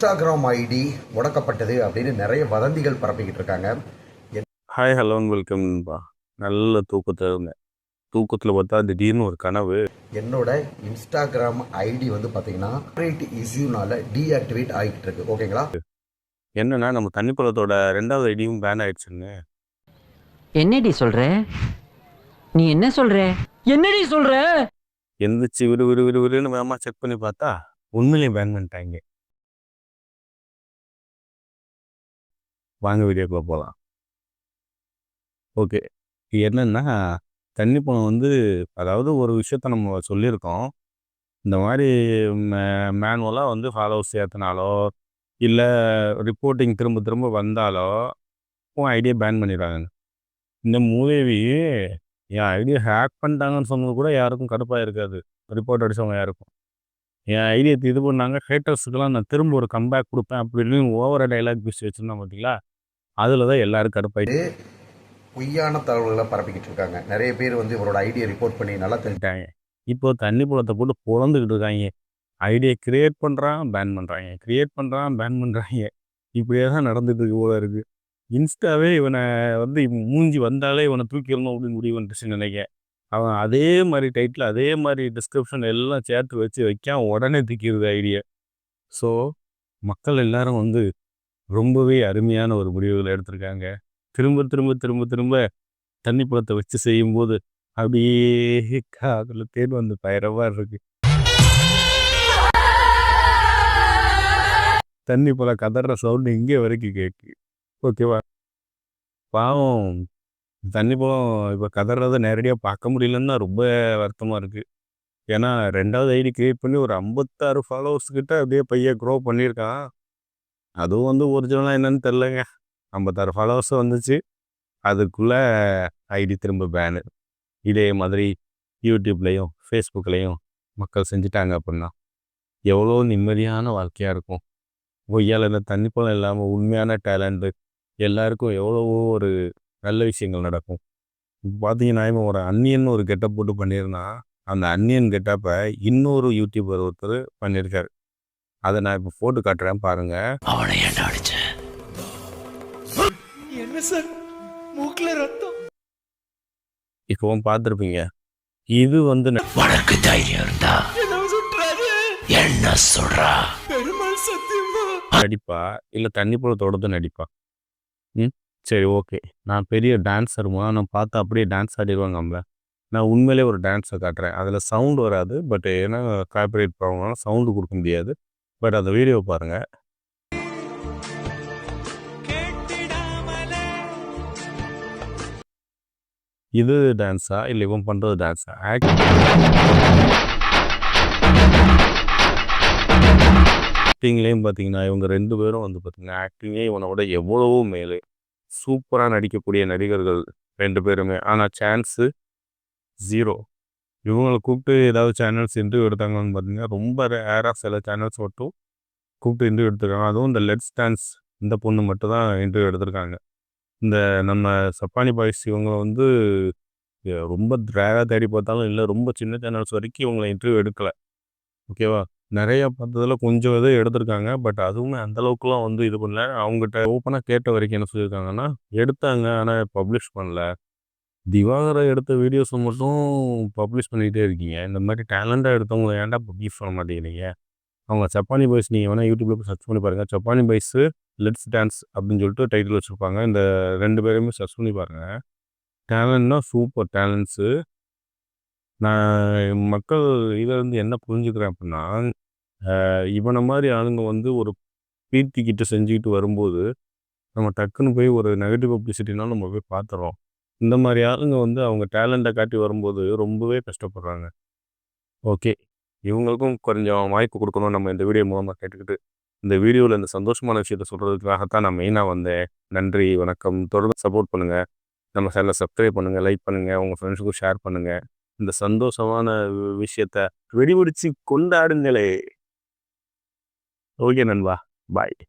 Instagram ID முடக்கப்பட்டது அப்படின்னு நிறைய வதந்திகள் பரப்பிக்கிட்டு இருக்காங்க. ஹாய் ஹலோ வெல்கம் நல்ல தூக்கத்தில் இருந்தேன் தூக்கத்தில் பார்த்தா திடீர்னு ஒரு கனவு. என்னோட இன்ஸ்டாகிராம் ஐடி வந்து பார்த்தீங்கன்னா ஆப்ரேட் இஷ்யூனால டீஆக்டிவேட் ஆகிட்டு இருக்கு. ஓகேங்களா என்னன்னா நம்ம தண்ணிப்பழத்தோட ரெண்டாவது ஐடியும் பேன் ஆயிடுச்சுன்னு. என்னடி சொல்ற? நீ என்ன சொல்ற? என்னடி சொல்ற? எந்திரிச்சு விறு விறு விறு விறுன்னு வேகமாக செக் பண்ணி பார்த்தா உண்மையிலேயே பேன் பண்ணிட்டாங்க. வாங்க வீடியோக்குள்ள போகலாம் ஓகே என்னென்னா தண்ணி பணம் வந்து அதாவது ஒரு விஷயத்த நம்ம சொல்லியிருக்கோம். இந்த மாதிரி மேனுவலாக வந்து ஃபாலோவர்ஸ் ஏற்றினாலோ இல்லை ரிப்போர்ட்டிங் திரும்ப திரும்ப வந்தாலோ உன் ஐடியா பேன் பண்ணிடுறாங்க இந்த மூதேவி என் ஐடியா ஹேக் பண்ணிட்டாங்கன்னு சொன்னது கூட யாருக்கும் கடுப்பாக இருக்காது. ரிப்போர்ட் அடிச்சவங்க யாருக்கும். என் ஐடியா இது பண்ணாங்க. ஹேட்டர்ஸுக்கெல்லாம் நான் திரும்ப ஒரு கம்பேக் கொடுப்பேன் அப்படின்னு ஓவர டைலாக் பேசி வச்சுருந்தேன் பார்த்தீங்களா அதில் தான் எல்லாரும் கடுப்பாயிட்டு பொய்யான தகவல்களை பரப்பிக்கிட்டு இருக்காங்க. நிறைய பேர் வந்து இவரோட ஐடியை ரிப்போர்ட் பண்ணி நல்லா தெரிஞ்சு பண்ணிட்டாங்க இப்போ தண்ணி புலத்தை போட்டு புலந்துக்கிட்டு இருக்காங்க. ஐடியா கிரியேட் பண்ணுறான் பேன் பண்ணுறாங்க கிரியேட் பண்ணுறான் பேன் பண்ணுறாங்க இப்படியே தான் நடந்துட்டு இருக்கு போல இருக்கு. இன்ஸ்டாவே இவனை வந்து மூஞ்சி வந்தாலே இவனை தூக்கிடணும் அப்படின்னு முடிவு வந்துருச்சுன்னு நினைக்க அவன் அதே மாதிரி டைட்டில் அதே மாதிரி டிஸ்கிரிப்ஷன் எல்லாம் சேர்த்து வச்சு வைக்காம உடனே தூக்கிடுது ஐடியா ஸோ மக்கள் எல்லாரும் வந்து ரொம்பவே அருமையான ஒரு முடிவுகளை எடுத்திருக்காங்க. திரும்ப திரும்ப திரும்ப திரும்ப தண்ணி பழத்தை வச்சு செய்யும்போது அப்படியே காதில் தேன் வந்து பயிரவா இருக்கு. தண்ணி போல கதற சவுண்டு இங்கே வரைக்கும் கேக்கு. ஓகேவா பாவம் தண்ணி பழம் இப்போ கதறதை நேரடியாக பார்க்க முடியலன்னு தான் ரொம்ப வருத்தமாக இருக்குது ஏன்னா ரெண்டாவது ஐடி கிரியேட் பண்ணி ஒரு ஐம்பத்தாறு ஃபாலோவர்ஸ் கிட்ட அப்படியே பையன் க்ரோ பண்ணியிருக்கான். அதுவும் வந்து ஒரிஜினலாக என்னன்னு தெரிலங்க ஐம்பத்தாறு ஃபாலோவர்ஸ் வந்துச்சு. அதுக்குள்ளே ஐடி திரும்ப பேனு இதே மாதிரி யூடியூப்லேயும் ஃபேஸ்புக்லேயும் மக்கள் செஞ்சுட்டாங்க அப்படின்னா எவ்வளோ நிம்மதியான வாழ்க்கையாக இருக்கும். பொய்யால் இந்த தண்ணி பழம் இல்லாமல் உண்மையான டேலண்ட்டு எல்லாருக்கும் எவ்வளவோ ஒரு நல்ல விஷயங்கள் நடக்கும். இப்போ பார்த்தீங்கன்னா இவன் ஒரு அன்னியன் ஒரு கெட்டப் போட்டு பண்ணியிருந்தான் அந்த அன்னியன் கெட்டப்பை இன்னொரு யூடியூபர் ஒருத்தர் பண்ணியிருக்காரு அதை நான் இப்போ போட்டு காட்டுறேன் பாருங்க. அவனை என்ன அடிச்ச இப்போவும் பார்த்துருப்பீங்க. இது வந்து உனக்கு தைரியம் இருந்தா என்ன சொல்றா? நடிப்பா? இல்லை தண்ணி பழத்தோடது நடிப்பா? ம்? சரி ஓகே. நான் பெரிய டான்ஸருமா நான் பார்த்து அப்படியே டான்ஸ் ஆடிடுவாங்க நம்மள நான் உண்மையிலே ஒரு டான்ஸை காட்டுறேன். அதில் சவுண்ட் வராது பட் ஏன்னா காப்பரேட் ப்ராப்ளம்னால சவுண்டு கொடுக்க முடியாது. பட் அந்த வீடியோ பாருங்கள் இது டான்ஸா இல்லை இவன் பண்ணுறது டான்ஸா ஆக்டிங்லேயும் பார்த்தீங்கன்னா இவங்க ரெண்டு பேரும் வந்து பார்த்தீங்கன்னா ஆக்டிங்கே இவனோட எவ்வளவோ மேலே. சூப்பராக நடிக்கக்கூடிய நடிகர்கள் ரெண்டு பேருமே. ஆனால் சான்ஸு ஜீரோ இவங்களை கூப்பிட்டு ஏதாவது சேனல்ஸ் இன்டர்வியூ எடுத்தாங்கன்னு பார்த்தீங்கன்னா ரொம்ப ரேராக சில சேனல்ஸ் மட்டும் கூப்பிட்டு இன்டர்வியூ எடுத்திருக்காங்க. அதுவும் இந்த லெட்ஸ் டான்ஸ் இந்த பொண்ணு மட்டும் தான் இன்டர்வியூ எடுத்திருக்காங்க. இந்த நம்ம சப்பானி பாய்ஸ் இவங்க வந்து ரொம்ப ரேராக தேடி பார்த்தாலும் இல்லை ரொம்ப சின்ன சேனல்ஸ் வரைக்கும் இவங்களை இன்டர்வியூ எடுக்கலை. ஓகேவா நிறைய பார்த்ததில் கொஞ்சம் இதை எடுத்திருக்காங்க. பட் அதுவுமே அந்தளவுக்குலாம் வந்து இது பண்ணல. அவங்ககிட்ட ஓப்பனாக கேட்ட வரைக்கும் என்ன சொல்லியிருக்காங்கன்னா எடுத்தாங்க ஆனால் பப்ளிஷ் பண்ணல. திவாகரை எடுத்த வீடியோஸை மட்டும் பப்ளிஷ் பண்ணிகிட்டே இருக்கீங்க. இந்த மாதிரி டேலண்டாக எடுத்தவங்களை ஏன்டா பப்ளிஷ் பண்ண மாட்டேங்கிறீங்க? அவங்க சப்பானி பாய்ஸ் நீங்கள் வேணால் யூடியூப்பில் போய் சர்ச் பண்ணி பாருங்கள் சப்பானி பாய்ஸு லெட்ஸ் டான்ஸ் அப்படின்னு சொல்லிட்டு டைட்டில் வச்சுருப்பாங்க. இந்த ரெண்டு பேருமே சர்ச் பண்ணி பாருங்கள் டேலண்ட்னா சூப்பர் டேலண்ட்ஸு நான் மக்கள் இதிலேருந்து என்ன புரிஞ்சுக்கிறேன் அப்படின்னா இவனை மாதிரி ஆளுங்க வந்து ஒரு பீர்த்திக்கிட்ட செஞ்சுக்கிட்டு வரும்போது நம்ம டக்குன்னு போய் ஒரு நெகட்டிவ் பப்ளிசிட்டினால் நம்ம போய் பார்த்துறோம் இந்த மாதிரி ஆளுங்க வந்து அவங்க டேலண்ட்டை காட்டி வரும்போது ரொம்பவே கஷ்டப்படுறாங்க. ஓகே. இவங்களுக்கும் கொஞ்சம் வாய்ப்பு கொடுக்கணும். நம்ம இந்த வீடியோ மூலமாக கேட்டுக்கிட்டு இந்த வீடியோவில் இந்த சந்தோஷமான விஷயத்த சொல்கிறதுக்காகத்தான் நான் மெயினாக வந்தேன். நன்றி வணக்கம். தொடர்ந்து சப்போர்ட் பண்ணுங்கள் நம்ம சேனலை சப்ஸ்கிரைப் பண்ணுங்கள் லைக் பண்ணுங்கள் உங்கள் ஃப்ரெண்ட்ஸுக்கும் ஷேர் பண்ணுங்கள் இந்த சந்தோஷமான வி- விஷயத்த வெடிபிடிச்சு கொண்டாடுங்களே. ஓகே நண்பா. பாய்